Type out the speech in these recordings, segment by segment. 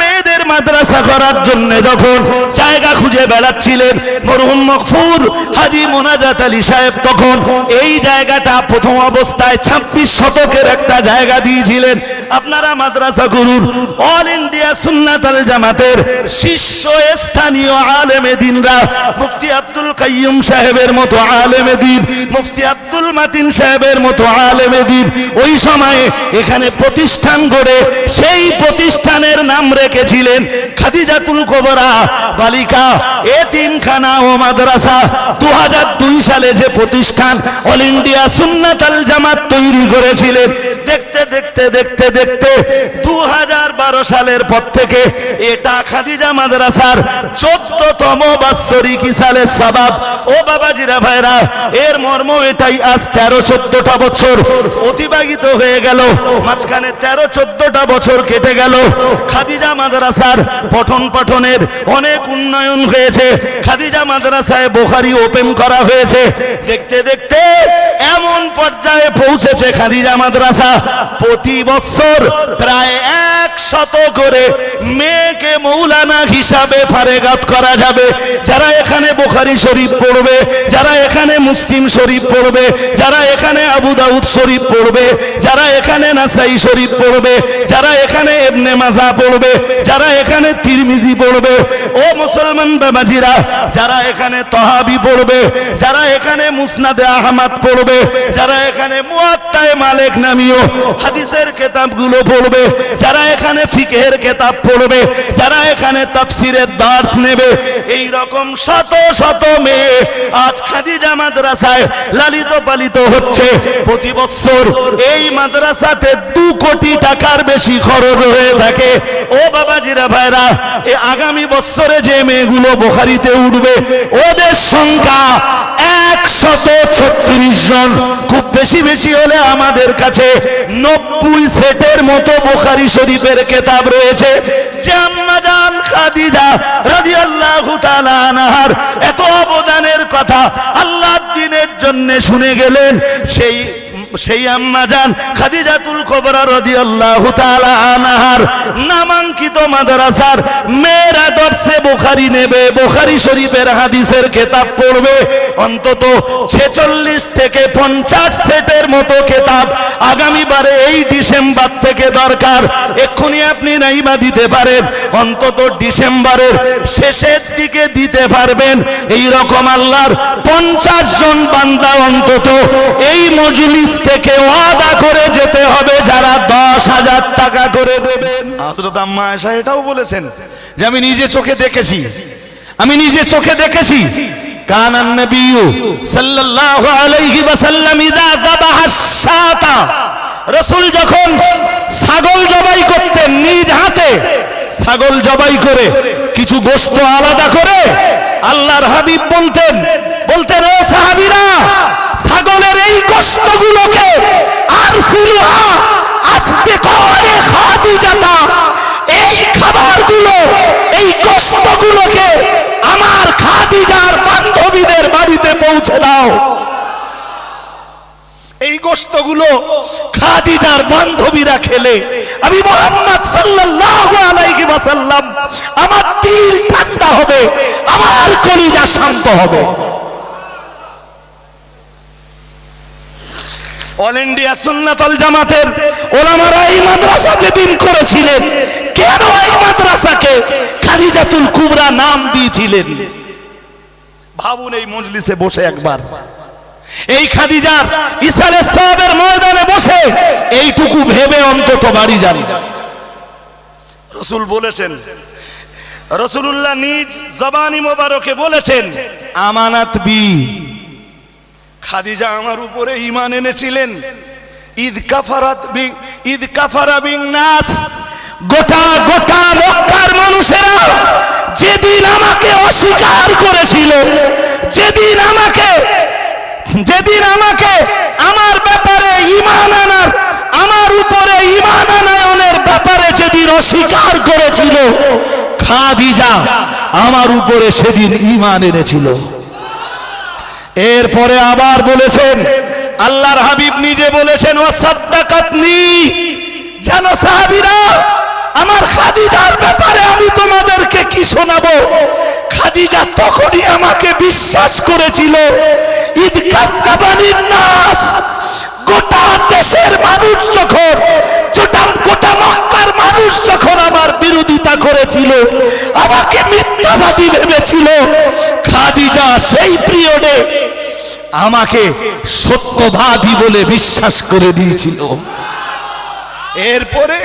মেয়েদের মাদ্রাসা করার জন্য যখন জায়গা খুঁজে বেড়াচ্ছিলেন হাজি মোনাজাত আলী সাহেব তখন এই জায়গাটা প্রথম অবস্থায় ছাব্বিশ শতকের একটা জায়গা দিয়েছিলেন। আপনারা মাদ্রাসা করুন অল ইন্ডিয়া সুন্নাত আল জামাতের শীর্ষ স্থানীয় আলেমে দিনরা, মুফতি আব্দুল কাইয়ুম সাহেবের মতো আলেমে দিন, মুফতি আব্দুল মাতিন সাহেবের মতো আলেমে দিন, ওই সময়ে এখানে প্রতিষ্ঠান গড়ে সেই প্রতিষ্ঠানের নাম রেখেছিলেন খাদিজাতুল কোবরা বালিকা এতিমখানা ও মাদ্রাসা। দু হাজার দুই সালে যে প্রতিষ্ঠান অল ইন্ডিয়া সুন্নাত আল জামাত তৈরি করেছিলেন দেখতে দেখতে দেখতে দেখতে দু হাজার বারো সালের পর থেকে এটা খাদিজা মাদ্রাসার চোদ্দতম বাৎসরিক সালের সবাব। ও বাবাজিরা ভাইরা, এর মর্ম এটাই, আজ তেরো, চোদ্দটা বছর অতিবাহিত হয়ে গেল। মাঝখানে তেরো, চোদ্দটা বছর কেটে গেল। খাদিজা মাদ্রাসার পঠন পাঠনের অনেক উন্নয়ন হয়েছে। খাদিজা মাদ্রাসায় বোখারি ওপেন করা হয়েছে। দেখতে দেখতে এমন পর্যায়ে পৌঁছেছে খাদিজা মাদ্রাসা। প্রতি বছর প্রায় এক শত করে মেয়েকে মৌলানা হিসাবে ফারেগাত করা যাবে। যারা এখানে বোখারি শরীফ পড়বে, যারা এখানে মুসলিম শরীফ পড়বে, যারা এখানে আবু দাউদ শরীফ পড়বে, যারা এখানে নাসাই শরীফ পড়বে, যারা এখানে এবনে মাজা পড়বে, যারা এখানে তিরমিজি পড়বে ও মুসলমান বাবাজিরা, যারা এখানে তহাবি পড়বে, যারা এখানে মুসনাদে আহমাদ পড়বে, যারা এখানে মুয়াত্তায় মালিক নামীয় হাদিসের কিতাবগুলো পড়বে, যারা এখানে ফিকহের কিতাব পড়বে, যারা এখানে তাফসিরের দার্স নেবে এই রকম শত শত মেয়ে আজ খাদিজা মাদ্রাসায় লালিত পালিত হচ্ছে। প্রতি বছর এই মাদ্রাসাতে দু কোটি টাকার বেশি খরচ হয়ে থাকে। ও বাবাজিরা ভাইরা, এ আগামী বছরে যে মেয়েগুলো বোখারিতে উঠবে, ওদের সংখ্যা একশত ছত্রিশ জন। খুব বেশি বেশি হলে আমাদের কাছে নব্বই সেটের মতো বোখারি শরীফের কেতাব রয়েছে। যে খাদিজা তাআলা আনহার এত অবদানের কথা আল্লাহ দিনের জন্য শুনে গেলেন সেই সেই আম্মা যান খাদিজাতুল কোবরা রাদিয়াল্লাহু তাআলা আনহার নামাঙ্কিত মাদ্রাসার মেয়েরা দর্শে বুখারী নেবে, বুখারী শরীফের হাদিসের কিতাব পড়বে। অন্তত 46 থেকে 50 সেটের মতো কিতাব আগামীবারে এই ডিসেম্বর থেকে দরকার। এক্ষুনি আপনি নাইবা দিতে পারেন, অন্তত ডিসেম্বরের শেষের দিকে দিতে পারবেন। এই রকম আল্লাহর পঞ্চাশ জন বান্দা অন্তত এই মজলিস থেকে ওয়াদা করে যেতে হবে, যারা দশ হাজার টাকা করে দেবেন এটাও বলেছেন যে আমি নিজে চোখে দেখেছি। আমি নিজে চোখে দেখেছি। রাসূল যখন ছাগল জবাই করতেন নিজ হাতে ছাগল জবাই করে কিছু গোশত আলাদা করে আল্লাহর হাবিব বলতেন বলতেন ও সাহাবিরা, ছাগলের এই গোশতগুলোকে আর ফুলহা আস্তে করে খাদিজাতা, এই খাবারগুলো, এই গোশতগুলোকে আমার খাদিজার বান্ধবীদের বাড়িতে পৌঁছে দাও। এই গোশতগুলো খাদিজার বান্ধবীরা খেলে। আমি মোহাম্মদ সাল্লাল্লাহু আলাইহি ওয়াসাল্লাম, আমার দিল ঠান্ডা হবে, আমার কলিজা শান্ত হবে। অল ইন্ডিয়া সুন্নাতল জামাতের ওলামারা এই মাদ্রাসা যেদিন করেছিলেন, কেন এই মাদ্রাসাকে খাদিজাতুল কুবরা নাম দিয়েছিলেন? ভাবুন এই মজলিসে বসে একবার। এই খাদিজার ইসালে সাহেবের ময়দানে বসে এইটুকু ভেবে অন্তত বাড়ি যান রসুল বলেছেন রসুল্লাহ নিজ জবানি মোবারকে বলেছেন, আমানাত বি। খাদিজা আমার উপরে ইমান এনেছিলেন। ঈদ কাফারাত ঈদ কাফারা নাস। গোটা গোটা মক্কার মানুষেরা যেদিন আমাকে অস্বীকার করেছিল, যেদিন আমাকে যেদিন আমাকে আমার ব্যাপারে ইমান আনার, আমার উপরে ইমান আনায়নের ব্যাপারে যেদিন অস্বীকার করেছিল, খাদিজা আমার উপরে সেদিন ইমান এনেছিল। এরপরে আবার বলেছেন, আল্লাহর হাবিব নিজে বলেছেন ও সাদ্দাকাতনি জানো সাহাবিরা, আমার খাদিজার ব্যাপারে আমি তোমাদেরকে কি শোনাবো? খাদিজা তখনই আমাকে বিশ্বাস করেছিল ঈদ কাস্তাবানির নাস গোটা দেশের মানুষ যখন, গোটা গোটা মক্কার মানুষ যখন আমার বিরোধিতা করেছিল, আমাকে মিথ্যাবাদী ভেবেছিল খাদিজা সেই পিরিয়ডে আমাকে সত্যবাদী বলে বিশ্বাস করে দিয়েছিল। এরপরে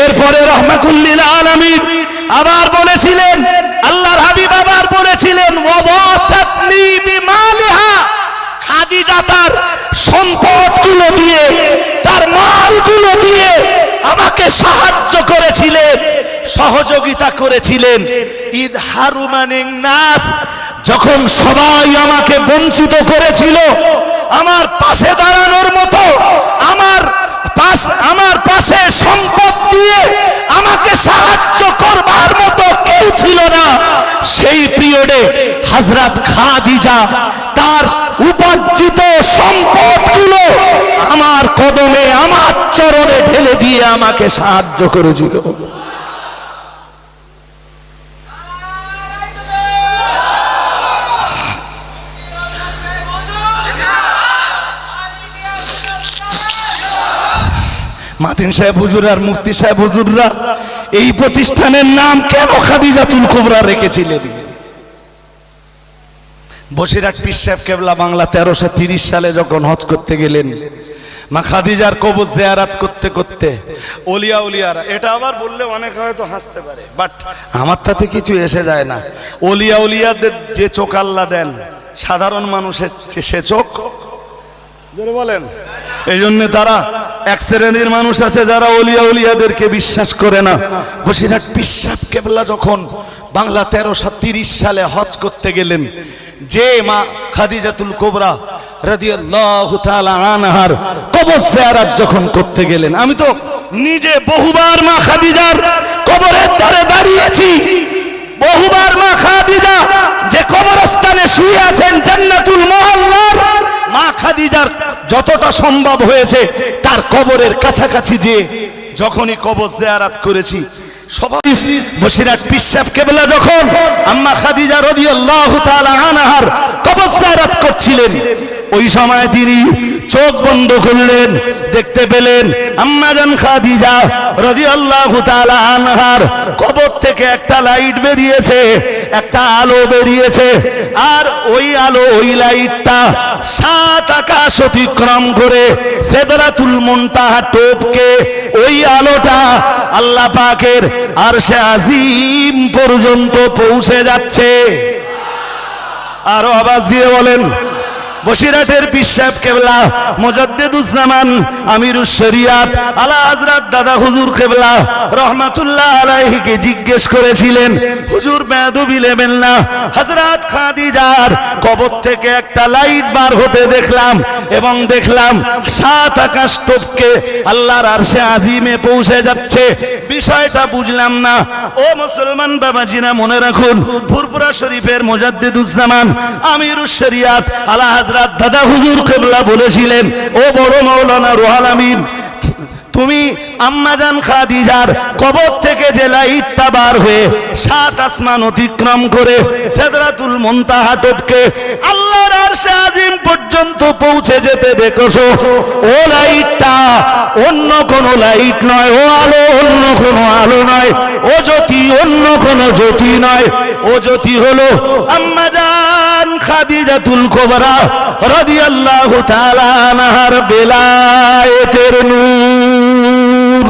এরপরে রহমাতুল্লিল আলমিন আবার বলেছিলেন আল্লাহর হাবিব আবার বলেছিলেন খাদিজা তার সম্পদগুলো দিয়ে তার মালগুলো দিয়ে আমাকে সাহায্য করেছিলেন, সহযোগিতা করেছিলেন। ঈদ হারুমানিং নাস, যখন সবাই আমাকে বঞ্চিত করেছিল, আমার পাশে দাঁড়ানোর মতো, আমার পাশ, আমার পাশে সম্পদ দিয়ে আমাকে সাহায্য করবার মতো কেউ ছিল না। সেই পিরিয়ডে হাজরাত খাদিজা তার উপার্জিত সম্পদ সম্পদগুলো আমার কদমে, আমার চরণে ঢেলে দিয়ে আমাকে সাহায্য করেছিল। মাতিন সাহেব হুজুর আর মুফতি সাহেব হুজুররা, এই প্রতিষ্ঠানের নাম কেন খাদিজাতুল কুবরা রেখেছিলেন? বসিরহাট পীর সাহেব কেবলা বাংলা তেরোশো তিরিশ সালে যখন হজ করতে গেলেন মা খাদিজার কবর জেয়ারাত করতে করতে। অলিয়া উলিয়ারা এটা আবার বললে অনেক হয়তো হাসতে পারে বাট আমার তাতে কিছু এসে যায় না। অলিয়া উলিয়াদের যে চোখ আল্লাহ দেন সাধারণ মানুষের সে চোখ বলেন। এই জন্য তারা এক শ্রেণির মানুষ আছে যারা অলিয়া উলিয়াদেরকে বিশ্বাস করে না। বসিরহাট পিসাব কেবলা যখন বাংলা তেরোশো তিরিশ সালে হজ করতে গেলেন যে মা খাদিজাতুল কোবরা আনহার কবর যখন করতে গেলেন, আমি তো নিজে বহুবার মা খাদিজার কবরের ধারে দাঁড়িয়েছি। বহুবার মা খাদিজা যে কবরস্থানে শুয়ে আছেন জান্নাতুল মহল্লার, মা খাদিজার যতটা সম্ভব হয়েছে তার কবরের কাছাকাছি যে যখনই কবর জিয়ারাত করেছি সবাই বসিরাট পিসাব কেবলা যখন আম্মা খাদিজা রাদিয়াল্লাহু তাআলা আনহার কবর জিয়ারাত করছিলেন ওই সময় তিনি চোখ বন্ধ করলেন, দেখতে পেলেন আম্মাজান খাদিজা আনহার কবর থেকে একটা লাইট বেরিয়েছে, একটা আলো বেরিয়েছে, আর ওই আলো, ওই লাইটটা সাত আকাশ অতিক্রম করে সেদরাতুল মুনতাহা টোপকে ওই আলোটা আল্লাহ পাকের আর সে পর্যন্ত পৌঁছে যাচ্ছে। আরও আওয়াজ দিয়ে বলেন বসিরাটের বিশ্বাব কেবলা মোজাদ্দেদুজ্জামান আমিরুস শরিয়াত, আলা হযরত দাদা হুজুর কেবলা, রহমাতুল্লাহ আলাইহিকে জিজ্ঞেস করেছিলেন, হুজুর বেয়াদবি নেবেন না? হযরত খাদিজার কবর থেকে একটা লাইট বার হতে দেখলাম এবং দেখলাম সাত আকাশ টপকে আল্লাহর আরশে আজিমে পৌঁছে যাচ্ছে। বিষয়টা বুঝলাম না। ও মুসলমান বাবাজিরা, মনে রাখুন ফুরপুরা শরীফের মোজাদ্দেদুজ্জামান আমিরুস শরিয়াত, আলা হযরত দাদা হুজুর কেবলা বলেছিলেন, ও বড় মাওলানা রুহাল আমিন, তুমি আম্মাজান খাদিজার কবর থেকে যে লাইটটা বার হয়ে সাত আসমান অতিক্রম করে সেদরাতুল মুনতাহা টপকে আল্লাহর আরশে আজিম পর্যন্ত পৌঁছে যেতে দেখছ। ও লাইটটা অন্য কোন লাইট নয়, ও আলো অন্য কোন আলো নয়, ও জ্যোতি অন্য কোন জ্যোতি নয়, ও জ্যোতি হলো আম্মাজান খাদিজাতুল কুবরা রাদিয়াল্লাহু তাআলা আনহার বেলায়েতের নূর।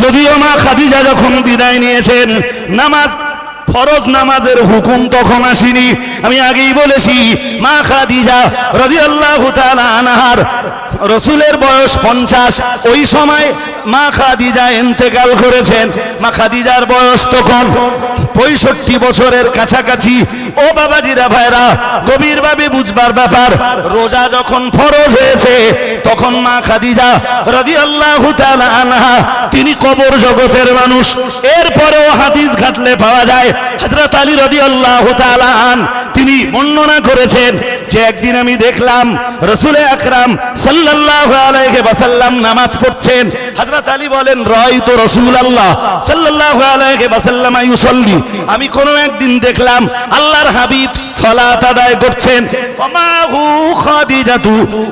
যদিও মা খাদিজা যখন বিদায় নিয়েছেন, নামাজ, ফরজ নামাজের হুকুম তখন আসেনি। আমি আগেই বলেছি, মা খাদিজা রাদিয়াল্লাহু তাআলা আনহার রসুলের বয়স পঞ্চাশ, ওই সময় মা খাদিজা ইন্তেকাল করেছেন। মা খাদিজার বয়স তখন পঁয়ষট্টি বছরের কাছাকাছি। ও বাবাজিরা ভাইরা, গভীরভাবে বুঝবার ব্যাপার, রোজা যখন ফরজ হয়েছে, তখন মা খাদিজা রাদিয়াল্লাহু তাআলা আনহা, তিনি কবর জগতের মানুষ। এরপরেও হাদিস ঘাটলে পাওয়া যায়, হযরত আলী রাদিয়াল্লাহু তাআলা আন, তিনি বর্ণনা করেছেন যে একদিন আমি দেখলাম রসুল আকরাম ওয়াসাল্লাম নামাজ পড়ছেন, হযরত আলী বলেন রাই তো রসুল আল্লাহ ওয়াসাল্লাম ইউসাল্লি। আমি কোন একদিন দেখলাম আল্লাহর হাবিব সালাত আদায় করছেন।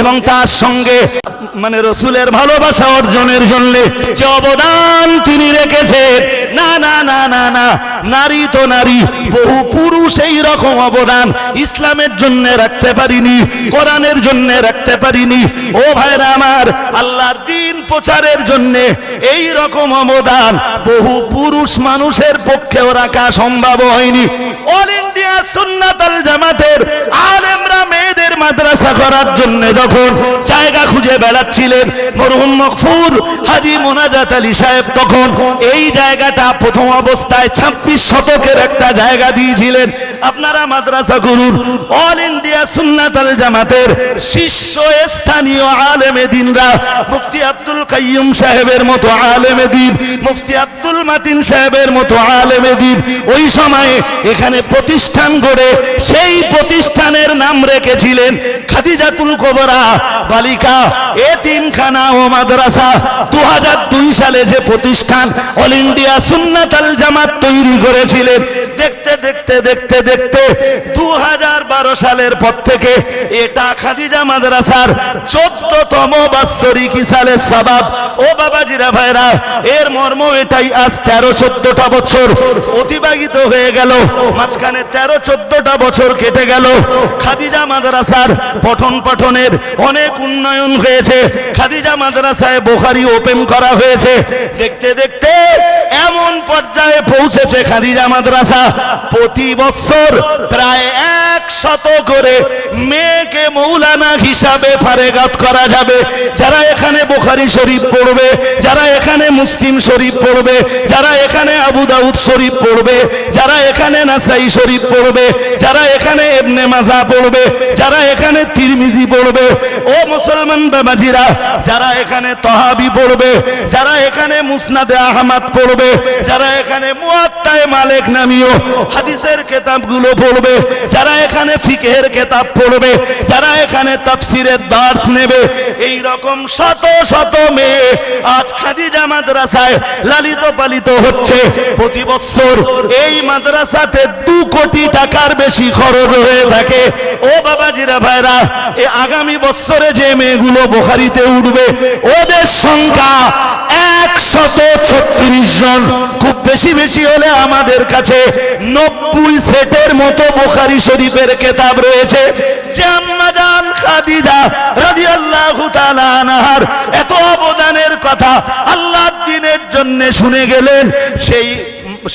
এবং তার সঙ্গে মানে রসুলের ভালোবাসা অর্জনের জন্য যে অবদান তিনি রেখেছেন। না না নারী তো নারী, বহু পুরুষ এই রকম অবদান ইসলামের জন্য রাখতে পারিনি, কোরআনের জন্য রাখতে পারিনি। ও ভাইরা আমার, আল্লাহর দিন প্রচারের জন্য এই রকম অবদান বহু পুরুষ মানুষের পক্ষেও রাখা সম্ভব হয়নি। অল ইন্ডিয়া সুন্নাতাল জামাতের আলেমরা মেয়েদের মাদ্রাসা করার জন্য যখন জায়গা খুঁজে বেড়াচ্ছিলেন, মরহুম মকফুর হাজি মোনাজাত আলী সাহেব তখন এই জায়গাটা প্রথম অবস্থায় ছাব্বিশ শতকের একটা জায়গা দিয়েছিলেন। আপনারা মাদ্রাসা করুন অল ইন্ডিয়া সুন্নাত আল জামাতের শীর্ষ স্থানীয় আলেমে দিনরা, মুফতি আব্দুল কাইয়ুম সাহেবের মতো আলেমে দিন, মুফতি আব্দুল মাতিন সাহেবের মতো আলেমে দিন, ওই সময়ে এখানে প্রতিষ্ঠান গড়ে সেই প্রতিষ্ঠানের নাম রেখেছিলেন খাদিজাতুল কোবরা বালিকা এতিমখানা ও মাদ্রাসা। দু হাজার দুই সালে যে প্রতিষ্ঠান অল ইন্ডিয়া সুন্নাত আল জামাত তৈরি করেছিলেন দেখতে দেখতে দেখতে দেখতে দু হাজার বারো সালের পর থেকে এটা খাদিজা মাদ্রাসার চোদ্দতম বাৎসরিক সালের সবাব। ও বাবাজিরা ভাইরা, এর মর্ম এটাই, আজ তেরো চোদ্দটা বছর অতিবাহিত হয়ে গেল। মাঝখানে তেরো চোদ্দটা বছর কেটে গেল। খাদিজা মাদ্রাসার পঠন পাঠনের অনেক উন্নয়ন হয়েছে। খাদিজা মাদ্রাসায় বোখারি ওপেন করা হয়েছে। দেখতে দেখতে এমন পর্যায়ে পৌঁছেছে খাদিজা মাদ্রাসা। প্রতি বছর প্রায় এক শত করে মেয়েকে মৌলানা হিসাবে ফারেগাত করা যাবে। যারা এখানে বোখারি শরীফ পড়বে, যারা এখানে মুসলিম শরীফ পড়বে, যারা এখানে আবু দাউদ শরীফ পড়বে, যারা এখানে নাসাই শরীফ পড়বে, যারা এখানে এবনে মাজা পড়বে, যারা এখানে তিরমিজি পড়বে, ও মুসলমান বাবাজিরা, যারা এখানে তহাবি পড়বে, যারা এখানে মুসনাদে আহমদ পড়বে, যারা এখানে মুয়াত্তায়ে মালিক নামীয় হাদিসের কিতাবগুলো পড়বে, যারা এখানে ফিকহের কিতাব পড়বে, যারা এখানে তাফসিরের দার্স নেবে এই রকম শত শত মেয়ে আজ খাদিজা মাদ্রাসায় লালিত পালিত হচ্ছে। প্রতি বছর এই মাদ্রাসাতে দু কোটি টাকার বেশি খরচ হয়ে থাকে। ও বাবাজিরা ভাইরা, এ আগামী বছরে যে মেয়েগুলো বোখারিতে উঠবে, ওদের সংখ্যা একশত ছত্রিশ জন। খুব বেশি বেশি হলে আমাদের কাছে নব্বই সেটের মতো বোখারি শরীফের কেতাব রয়েছে এত অবদানের কথা আল্লাহ দিনের জন্য শুনে গেলেন, সেই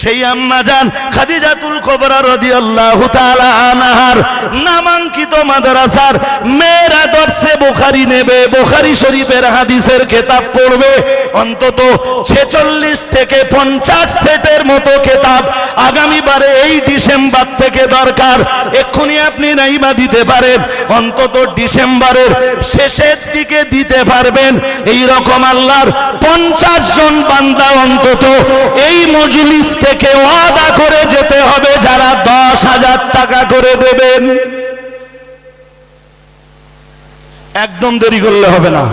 সেই আম্মা যান খাদিজাতুল কোবরা রাদিয়াল্লাহু তাআলা আনহার নামাঙ্কিত মাদ্রাসার মেয়েরা দর্শে বুখারী নেবে, বুখারী শরীফের হাদিসের কিতাব পড়বে। অন্তত 46 থেকে 50 সেটের মতো কিতাব আগামীবারে এই ডিসেম্বর থেকে দরকার। এক্ষুনি আপনি নাইবা দিতে পারেন, অন্তত ডিসেম্বরের শেষের দিকে দিতে পারবেন। এই রকম আল্লাহর পঞ্চাশ জন বান্দা অন্তত এই মজলিস থেকে ওয়াদা করে যেতে হবে যারা দশ হাজার টাকা করে দেবেন। একদম দেরি করলে হবে না।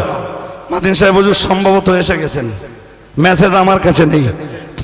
মাদিন সাহেব সম্ভবত এসে গেছেন। মেসেজ আমার কাছে নেই।